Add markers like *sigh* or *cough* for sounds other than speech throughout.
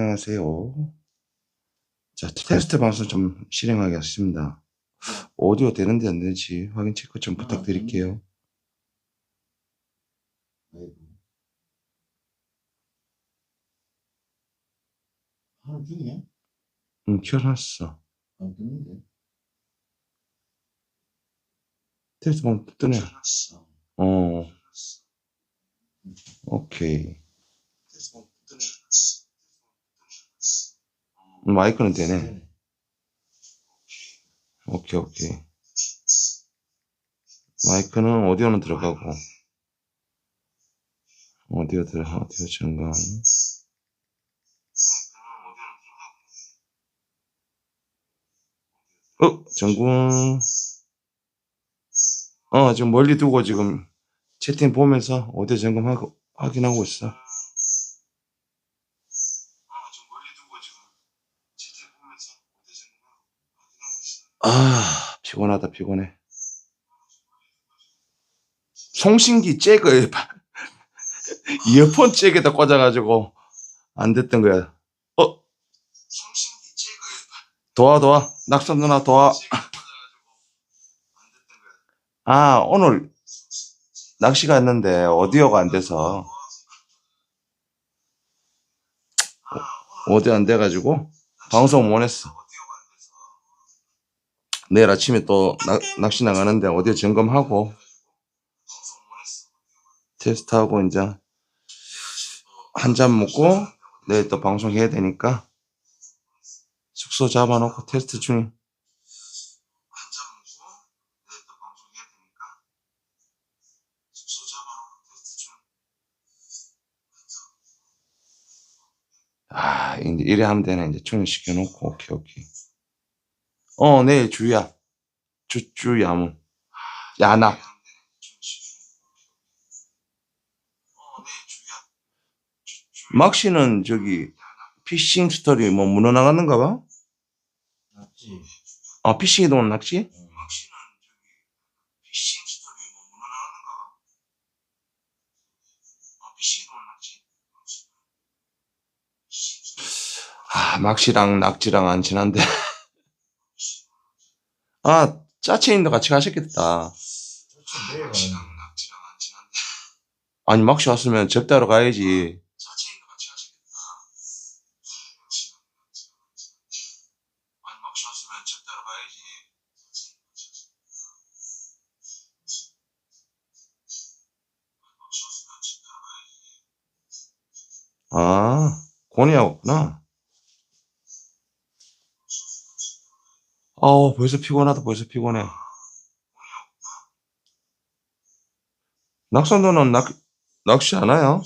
안녕하세요. 자, 테스트 방송 좀 실행하겠습니다. 오디오 되는지 안 되는지 확인 체크 좀 부탁드릴게요. 아이고. 하는 중이야? 응, 켜놨어. 안 뜨는데. 테스트 방송 뜨네. 어. 어, 오케이. 마이크는 되네. 오케이, 오케이. 마이크는 오디오는 들어가고. 오디오 들어, 오디오 증강. 어, 전궁. 어, 지금 멀리 두고 지금 채팅 보면서 오디오 점검하고, 확인하고 있어. 아, 피곤하다, 피곤해. 송신기 잭을 *laughs* 이어폰 잭에다 꽂아가지고 안 됐던 거야. 어? 도와, 도와. 낙선 누나 도와. 아, 오늘 낚시 갔는데 오디오가 안 돼서 오디오 안 돼가지고 방송 못 했어. 내일 아침에 또 낚- 낚시 나가는데 오디오 점검하고 테스트하고 이제 한 잔 먹고 내일 또 방송해야 되니까 숙소 잡아놓고 테스트 중인 아, 이제 이래 하면 되네. 이제 충전시켜 놓고, 오케이, 오케이. 어, 내일 주야. 주, 주, 야무. 야나. 막씨는 저기, 피싱 스토리 뭐 문어 나갔는가 봐? 맞지? 아, 피싱이 돈 낚시? 어. 아, 막시랑 낙지랑 안 친한데. 아, 짜체인도 같이 가셨겠다. 아니, 막시 왔으면 접대하러 가야지. 아, 고니하고 구나. 아우, 벌써 피곤하다, 벌써 피곤해. 낙선도는 낚, 낚시 안 와요?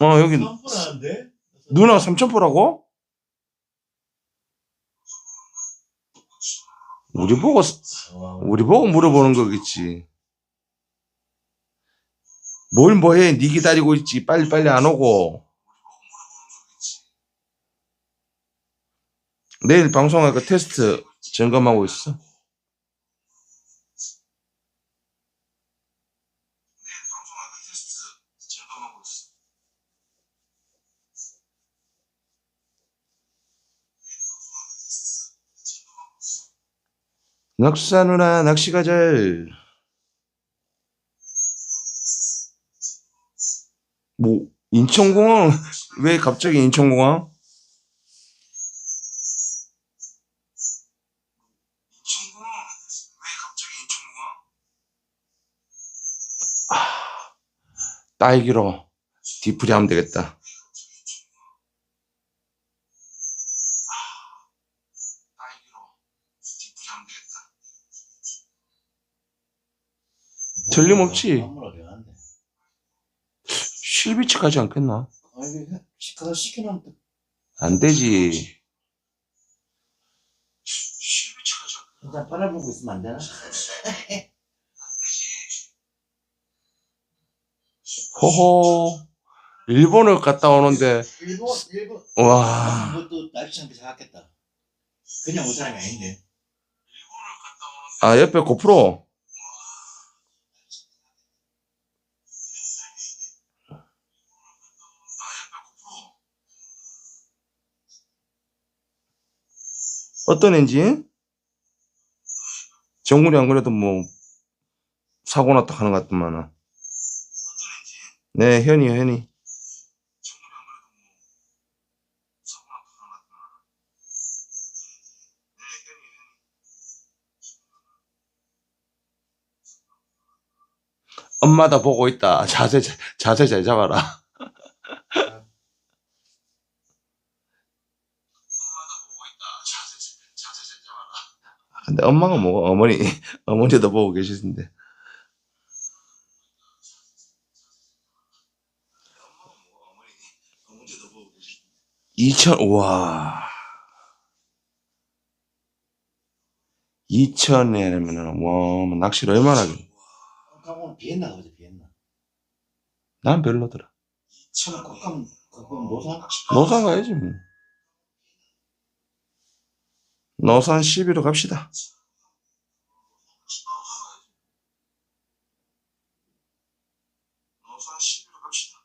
어, 여기? 누나 삼천포라고? 우리 보고, 와, 우리 보고 물어보는 거겠지. 뭘 뭐해? 니 기다리고 있지. 빨리빨리 안 오고. 내일 방송할 거 테스트 점검하고 있어. 낚시사 누나 낚시 가자. 뭐 *laughs* 인천공항? 왜 갑자기 인천공항? 아, 딸기로 뒤풀이 하면 되겠다. 틀림없지. 아무나 되는데. 실비치 가지 않겠나? 아, 시켜서 시켜놓으면 또안 되지. 일단 빨아보고 있으면 안 되나? 호호. 일본을 갔다 오는데, 일본, 일본. 와. 이것도 날씨한테 생각했다. 그냥 온 사람이 아닌데. 아, 옆에 고프로. 어떤 엔진? 정훈이 안 그래도 뭐 사고 났다 하는 것 같더만은. 네, 현이, 현이. 엄마 다 보고 있다. 자세, 자세 잘 잡아라. 근데 엄마가 뭐, 어머니, *laughs* 어머니도 보고 계시는데. 이천, 우와. 2천에면은, 와, 뭐 낚시를 얼마나, 그럼 오늘 비했나 어제 비했나? 난 별로더라. kok감 그건 노상 노산 가야지, 뭐. 노산 12로 갑시다. 노산 12로 갑시다.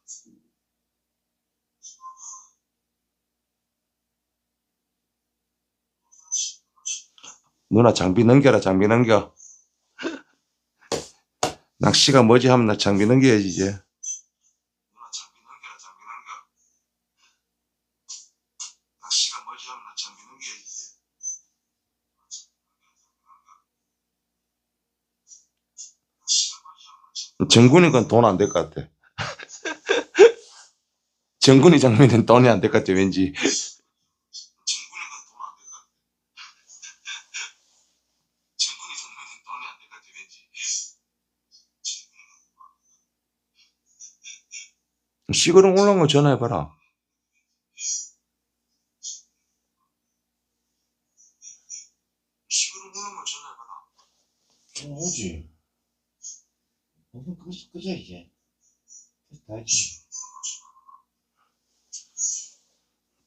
누나 장비 넘겨라, 장비 넘겨. *laughs* 낚시가 뭐지 하면 나 장비 넘겨야지, 이제. 누나 장비 넘겨라, 장비 넘겨. 낚시가 뭐지 하면 나 장비 넘겨야지, 이제. 정군이 건 돈 안 될 것 같아. 정군이 장비는 돈이 안될것 같아, 왠지. 정군이 건돈안될것 같아. 정군이 장비는 돈이 안 될 것 같아, 왠지. 시그름 올라온 거 전화해봐라. 시그름 올라온 거 전화해봐라. 좀 오지 무슨 그 그저 이제 다 했지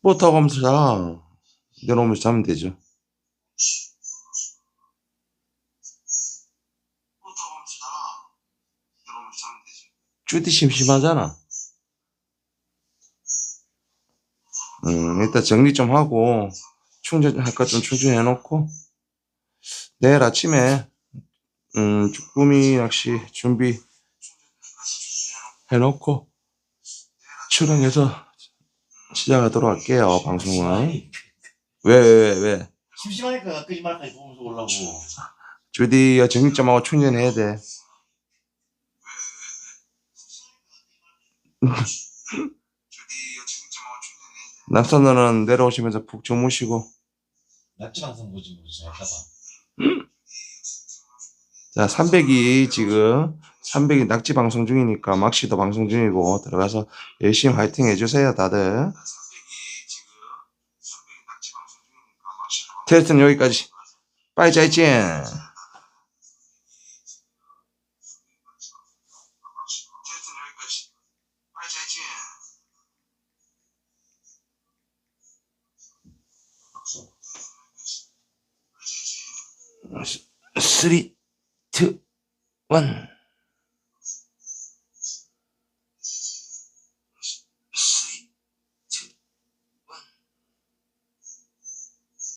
뭐 타고 하면서 자. 내려오면서 자면 되죠. 뭐 타고 하면서 자. 내려오면서 자면 되죠. 쭈디 심심하잖아. 음, 일단 정리 좀 하고, 충전할 것 좀 충전해 놓고, 내일 아침에, 음, 쭈꾸미 낚시 준비 해 놓고, 출항해서 시작하도록 할게요, 방송을. 왜, 왜, 왜, 왜? 심심하니까 끄지말까지 보면서 올라고 주디 정리 좀 하고 충전해야 돼. *laughs* 남산너는 내려오시면서 푹 주무시고, 낙지 방송 보지 모르지 할까봐 자, 300이 지금, 300이 낙지 방송 중이니까, 막시도 방송 중이고, 들어가서 열심히 화이팅 해주세요, 다들. 테스트는 여기까지. 빠이 짜이찐. 쓰리, 问